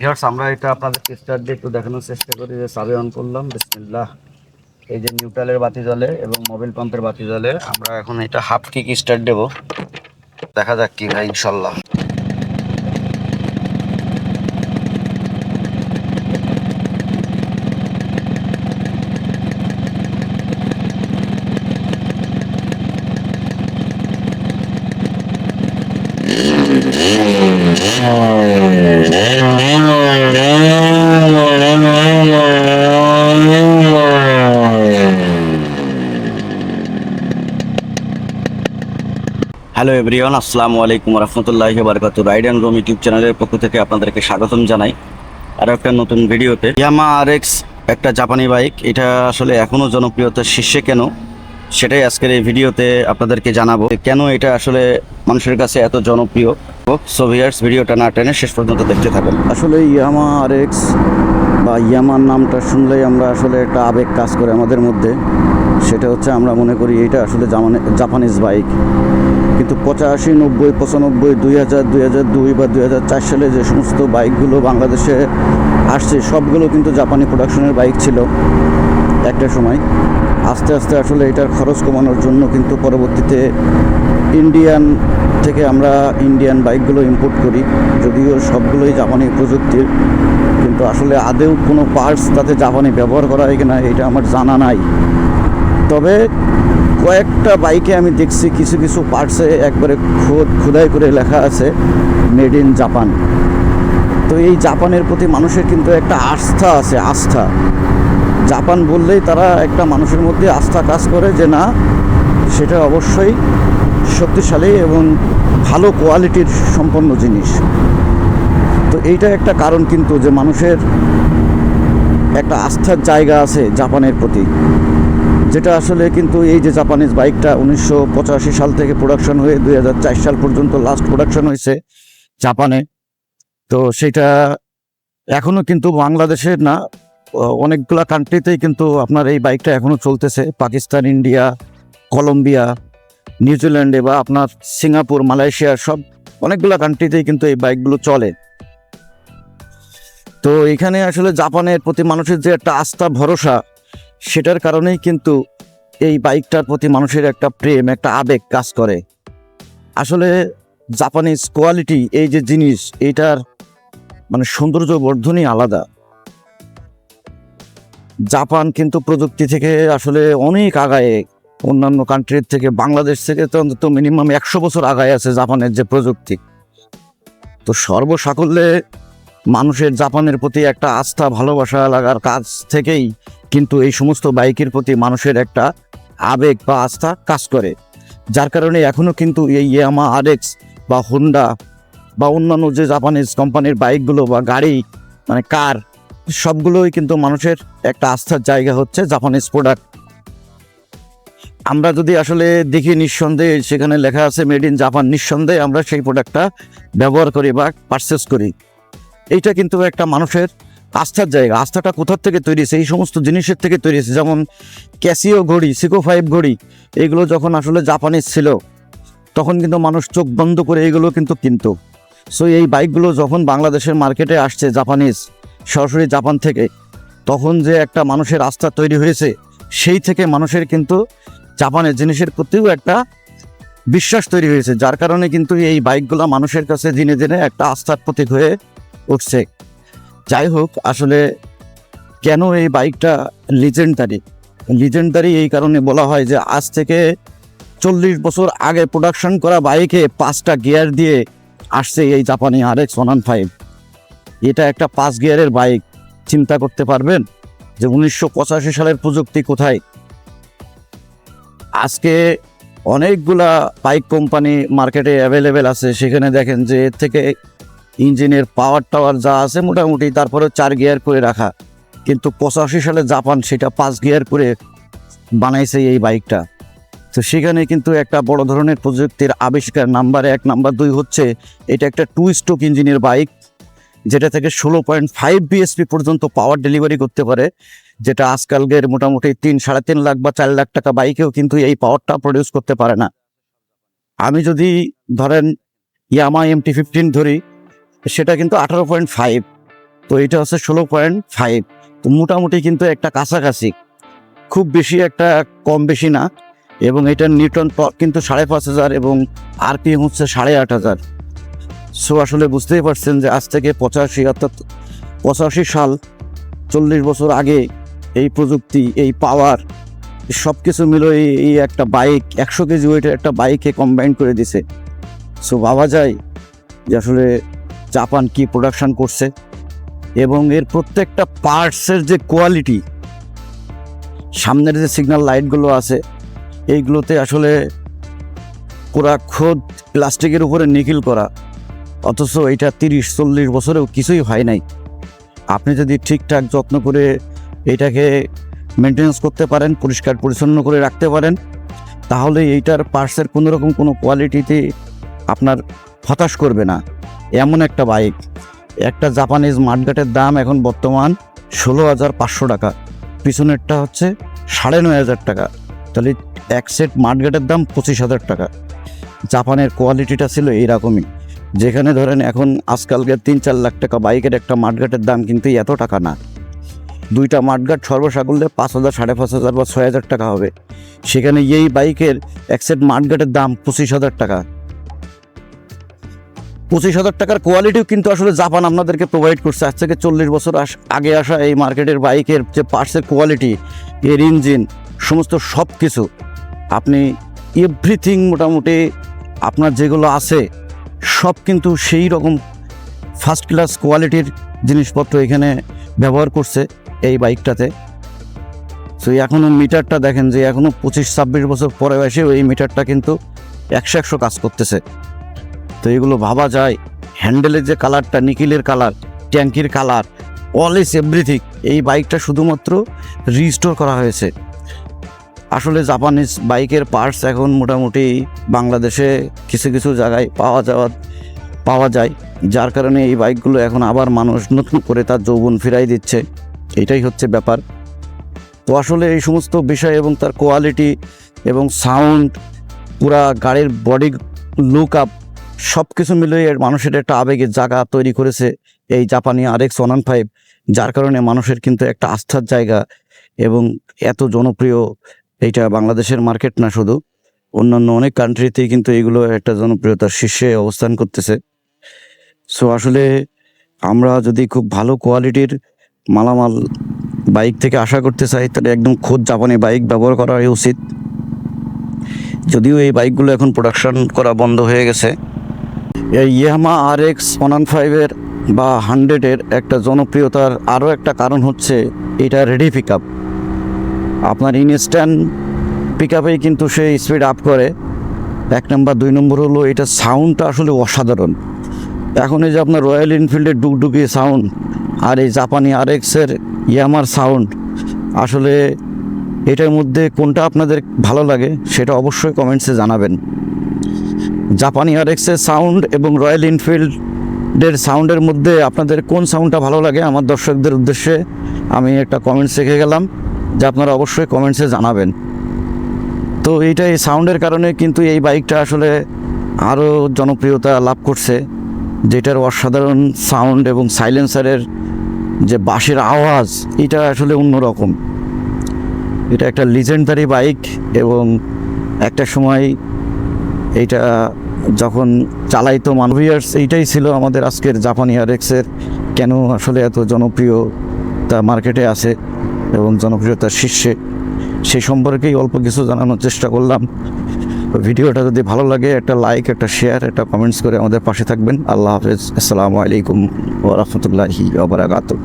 Viewers আমরা এটা আপনাদের স্টার্ট দিয়ে একটু দেখানোর চেষ্টা করি যে সাবে অন করলাম। বিসমিল্লাহ। এই যে নিউট্রালের বাতি জ্বলে এবং মোবিল পাম্পের বাতি জ্বলে, আমরা এখন এটা হাফ কিক স্টার্ট দেবো। দেখা যাক কি ভাই ইনশাল্লাহ। হ্যালো এভরিওয়ান আসসালামু আলাইকুম রহমতুল্লাহি বারকাতু রাইড অ্যান্ড রোম ইউটিউব চ্যানেলের পক্ষ থেকে আপনাদেরকে স্বাগতম জানাই। আরও একটা নতুন ভিডিওতে। ইয়ামা আর এক্স একটা জাপানি বাইক এটা আসলে এখনও জনপ্রিয়তার শীর্ষে কেন? সেটাই আজকের এই ভিডিওতে আপনাদেরকে জানাব কেন এটা আসলে মানুষের কাছে এত জনপ্রিয়। সো ভিউয়ার্স ভিডিওটা না টেনে শেষ পর্যন্ত দেখতে থাকুন। আসলে ইয়ামা আর এক্স বা ইয়ামার নামটা শুনলেই আমরা আসলে একটা আবেগ কাজ করে আমাদের মধ্যে। সেটা হচ্ছে আমরা মনে করি এটা আসলে জাপানিজ বাইক কিন্তু পঁচাশি, নব্বই, পঁচানব্বই, দুই হাজার দুই হাজার দুই বা দুই হাজার চার সালে যে সমস্ত বাইকগুলো বাংলাদেশে আসছে, সবগুলো কিন্তু জাপানি প্রোডাকশনের বাইক ছিল একটা সময়। আস্তে আস্তে আসলে এটার খরচ কমানোর জন্য কিন্তু পরবর্তীতে ইন্ডিয়ান থেকে আমরা ইন্ডিয়ান বাইকগুলো ইম্পোর্ট করি, যদিও সবগুলোই জাপানি প্রযুক্তির, কিন্তু আসলে আদেও কোনো পার্টস তাতে জাপানি ব্যবহার করা হয় কিনা এটা আমার জানা নাই। তবে কয়েকটা বাইকে আমি দেখছি, কিছু কিছু পার্টসে একবারে খোদ খোদাই করে লেখা আছে মেড ইন জাপান তো এই জাপানের প্রতি মানুষের কিন্তু একটা আস্থা আছে, আস্থা। জাপান বললেই তারা একটা মানুষের মধ্যে আস্থা কাজ করে যে না, সেটা অবশ্যই শক্তিশালী এবং ভালো কোয়ালিটির সম্পন্ন জিনিস। তো এইটা একটা কারণ কিন্তু যে মানুষের একটা আস্থার জায়গা আছে জাপানের প্রতি। যেটা আসলে কিন্তু এই যে জাপানিজ বাইকটা উনিশশো পঁচাশি সাল থেকে প্রোডাকশন হয়ে দুই হাজার চার সাল পর্যন্ত লাস্ট প্রোডাকশন হয়েছে জাপানে তো সেটা এখনও কিন্তু বাংলাদেশের না, অনেকগুলা কান্ট্রিতেই কিন্তু আপনার এই বাইকটা এখনও চলতেছে। পাকিস্তান, ইন্ডিয়া কলম্বিয়া নিউজিল্যান্ডে বা আপনার সিঙ্গাপুর মালয়েশিয়া সব অনেকগুলা কান্ট্রিতেই কিন্তু এই বাইকগুলো চলে। তো এখানে আসলে জাপানের প্রতি মানুষের যে একটা আস্থা, ভরসা সেটার কারণেই কিন্তু এই বাইকটার প্রতি মানুষের একটা প্রেম, একটা আবেগ কাজ করে। আসলে জাপানিজ কোয়ালিটি, এই যে জিনিস, এটার মানে সৌন্দর্য বর্ধনই আলাদা। জাপান কিন্তু প্রযুক্তি থেকে আসলে অনেক আগায়, অন্যান্য কান্ট্রির থেকে, বাংলাদেশ থেকে তো অন্তত মিনিমাম একশো বছর আগায় আছে জাপানের যে প্রযুক্তি। তো সর্বসাকল্যে মানুষের জাপানের প্রতি একটা আস্থা, ভালোবাসা লাগার কাজ থেকেই কিন্তু এই সমস্ত বাইকের প্রতি মানুষের একটা আবেগ বা আস্থা কাজ করে। যার কারণে এখনও কিন্তু এই ইয়ামা আরএক্স বা হোন্ডা বা অন্যান্য যে জাপানিজ কোম্পানির বাইকগুলো বা গাড়ি মানে কার, সবগুলোই কিন্তু মানুষের একটা আস্থার জায়গা হচ্ছে জাপানিজ প্রোডাক্ট আমরা যদি আসলে দেখি নিঃসন্দেহে, সেখানে লেখা আছে মেড ইন জাপান নিঃসন্দেহে আমরা সেই প্রোডাক্টটা ব্যবহার করি বা পারচেস করি। এইটা কিন্তু একটা মানুষের আস্থার জায়গা, আস্থাটা কোথার থেকে তৈরি? হয়েছে এই সমস্ত জিনিসের থেকে তৈরি হয়েছে। যেমন ক্যাসিও ঘড়ি সিকো ফাইভ ঘড়ি, এগুলো যখন আসলে জাপানিজ ছিল, তখন কিন্তু মানুষ চোখ বন্ধ করে এগুলো কিন্তু কিনতো। সো এই বাইকগুলো যখন বাংলাদেশের মার্কেটে আসছে জাপানিজ সরাসরি জাপান থেকে, তখন যে একটা মানুষের আস্থা তৈরি হয়েছে, সেই থেকে মানুষের কিন্তু জাপানের জিনিসের প্রতিও একটা বিশ্বাস তৈরি হয়েছে, যার কারণে কিন্তু এই বাইকগুলো মানুষের কাছে দিনে দিনে একটা আস্থার প্রতীক হয়ে উঠছে। যাই হোক, আসলে কেন এই বাইকটা লিজেন্ডারি লিজেন্ডারি এই কারণে বলা হয় যে আজ থেকে চল্লিশ বছর আগে প্রোডাকশন করা বাইকে পাঁচটা গিয়ার দিয়ে আসছে এই জাপানি আর এক্স ওয়ান ফাইভ এটা একটা পাঁচ গিয়ারের বাইক। চিন্তা করতে পারবেন যে উনিশশো পঁচাশি সালের প্রযুক্তি কোথায়? আজকে অনেকগুলা বাইক কোম্পানি মার্কেটে অ্যাভেলেবেল আছে। সেখানে দেখেন যে এর থেকে ইঞ্জিনের পাওয়ার টাওয়ার যা আছে মোটামুটি তারপরে চার গিয়ার করে রাখা। কিন্তু পঁচাশি সালে জাপান সেটা পাঁচ গিয়ার করে বানাইছে এই বাইকটা তো সেখানে কিন্তু একটা বড় ধরনের প্রযুক্তির আবিষ্কার নাম্বার এক নাম্বার দুই হচ্ছে এটা একটা টু স্ট্রোক ইঞ্জিনের বাইক যেটা থেকে ষোলো পয়েন্ট ফাইভ বিএসপি পর্যন্ত পাওয়ার ডেলিভারি করতে পারে, যেটা আজকালকের মোটামুটি তিন, সাড়ে তিন লাখ বা চার লাখ টাকা বাইকেও কিন্তু এই পাওয়ারটা প্রডিউস করতে পারে না। আমি যদি ধরেন ইয়ামা এমটি ফিফটিন ধরি সেটা কিন্তু আঠারো পয়েন্ট ফাইভ তো এটা হচ্ছে ষোলো পয়েন্ট ফাইভ তো মোটামুটি কিন্তু একটা কাছাকাছি। খুব বেশি একটা কম বেশি না। এবং এটার নিউটন কিন্তু সাড়ে পাঁচ হাজার এবং আরপিএম হচ্ছে সাড়ে আট হাজার। সো আসলে বুঝতেই পারছেন যে আজ থেকে পঁচাশি, অর্থাৎ পঁচাশি সাল, চল্লিশ বছর আগে এই প্রযুক্তি, এই পাওয়ার সব কিছু মিলে এই- একটা বাইক একশো কেজি ওয়েটের একটা বাইকে কম্বাইন করে দিছে। সো ভাবা যায় যে আসলে জাপান কি প্রোডাকশন করছে এবং এর প্রত্যেকটা পার্টসের যে কোয়ালিটি সামনের যে সিগন্যাল লাইটগুলো আছে, এইগুলোতে আসলে পুরা খোদ প্লাস্টিকের উপরে নিখিল করা, অথচ এটা তিরিশ, চল্লিশ বছরেও কিছুই হয় নাই। আপনি যদি ঠিকঠাক যত্ন করে এটাকে মেনটেন্স করতে পারেন, পরিষ্কার পরিচ্ছন্ন করে রাখতে পারেন, তাহলে এইটার পার্টসের কোনো রকম কোনো কোয়ালিটিতে আপনার হতাশ করবে না। এমন একটা বাইক। একটা জাপানিজ মাঠঘাটের দাম এখন বর্তমান ষোলো হাজার পাঁচশো টাকা। পিছনেরটা হচ্ছে সাড়ে নয় হাজার টাকা। তাহলে এক সেট মাঠঘাটের দাম পঁচিশ হাজার টাকা। জাপানের কোয়ালিটিটা ছিল এইরকমই। যেখানে ধরেন এখন আজকালকার তিন চার লাখ টাকা বাইকের একটা মাঠঘাটের দাম কিন্তু এত টাকা না। দুইটা মাঠঘাট সর্বসাকুল্যে পাঁচ হাজার, সাড়ে পাঁচ হাজার বা ছয় হাজার টাকা হবে। সেখানে এই বাইকের এক সেট মাঠঘাটের দাম পঁচিশ হাজার টাকা। পঁচিশ হাজার টাকার কোয়ালিটিও কিন্তু আসলে জাপান আপনাদেরকে প্রোভাইড করছে। আজ থেকে চল্লিশ বছর আগে আসা এই মার্কেটের বাইকের যে পার্টসের কোয়ালিটি এর ইঞ্জিন সমস্ত সব কিছু আপনি এভরিথিং মোটামুটি আপনার যেগুলো আছে, সব কিন্তু সেই রকম ফার্স্ট ক্লাস কোয়ালিটির জিনিসপত্র এখানে ব্যবহার করছে এই বাইকটাতে। তো এখনও মিটারটা দেখেন যে এখনও পঁচিশ ছাব্বিশ বছর পরে এসে এই মিটারটা কিন্তু একশো একশো কাজ করতেছে। তো এগুলো ভাবা যায়। হ্যান্ডেলের যে কালারটা, নিকিলের কালার, ট্যাঙ্কির কালার অল ইস এভরিথিং এই বাইকটা শুধুমাত্র রিস্টোর করা হয়েছে। আসলে জাপানিজ বাইকের পার্টস এখন মোটামুটি বাংলাদেশে কিছু কিছু জায়গায় পাওয়া যাওয়া, পাওয়া যায়। যার কারণে এই বাইকগুলো এখন আবার মানুষ নতুন করে তার যৌবন ফিরাই দিচ্ছে। এটাই হচ্ছে ব্যাপার। তো আসলে এই সমস্ত বিষয় এবং তার কোয়ালিটি এবং সাউন্ড পুরা গাড়ির বডি লুক আপ সব কিছু মিলিয়ে মানুষের একটা আবেগের জায়গা তৈরি করেছে এই জাপানি আর এক্স ওয়ান ফাইভ, যার কারণে মানুষের কিন্তু একটা আস্থার জায়গা এবং এত জনপ্রিয় এইটা বাংলাদেশের মার্কেট না শুধু, অন্যান্য অনেক কান্ট্রিতেই কিন্তু এগুলো একটা জনপ্রিয়তার শীর্ষে অবস্থান করতেছে। সো আসলে আমরা যদি খুব ভালো কোয়ালিটির মালামাল বাইক থেকে আশা করতে চাই, তাহলে একদম খোদ জাপানি বাইক ব্যবহার করাই উচিত। যদিও এই বাইকগুলো এখন প্রোডাকশন করা বন্ধ হয়ে গেছে এই ইয়ামা আর এক্স ওয়ান ফাইভের বা হান্ড্রেডের একটা জনপ্রিয়তার আরও একটা কারণ হচ্ছে এটা রেডি পিক আপ আপনার ইনস্ট্যান্ট পিক আপেই কিন্তু সে স্পিড আপ করে। এক নম্বর দুই নম্বর হলো এটা সাউন্ডটা আসলে অসাধারণ। এখন এই যে আপনার রয়্যাল এনফিল্ডের ডুগডুগি সাউন্ড আর এই জাপানি আর এক্সের ইয়ামার সাউন্ড আসলে এটার মধ্যে কোনটা আপনাদের ভালো লাগে সেটা অবশ্যই কমেন্টসে জানাবেন। জাপানি আর এক্সের সাউন্ড এবং রয়্যাল এনফিল্ডের সাউন্ডের মধ্যে আপনাদের কোন সাউন্ডটা ভালো লাগে আমার দর্শকদের উদ্দেশ্যে আমি একটা কমেন্টস রেখে গেলাম, যা আপনারা অবশ্যই কমেন্টসে জানাবেন। তো এইটা এই সাউন্ডের কারণে কিন্তু এই বাইকটা আসলে আরও জনপ্রিয়তা লাভ করছে, যেটার অসাধারণ সাউন্ড এবং সাইলেন্সারের যে বাঁশের আওয়াজ, এটা আসলে অন্যরকম। এটা একটা লিজেন্ডারি বাইক এবং একটা সময় এইটা যখন চালাইতো মানভিয়ার্স এইটাই ছিল আমাদের আজকের জাপানি আর এক্সের কেন আসলে এত জনপ্রিয়তা মার্কেটে আছে এবং জনপ্রিয়তার শীর্ষে। সেই সম্পর্কেই অল্প কিছু জানানোর চেষ্টা করলাম। ভিডিওটা যদি ভালো লাগে, একটা লাইক একটা শেয়ার একটা কমেন্টস করে আমাদের পাশে থাকবেন। আল্লাহ হাফেজ। আসসালামু আলাইকুম ওরহমতুল্লাহি ওবরাকাতুহ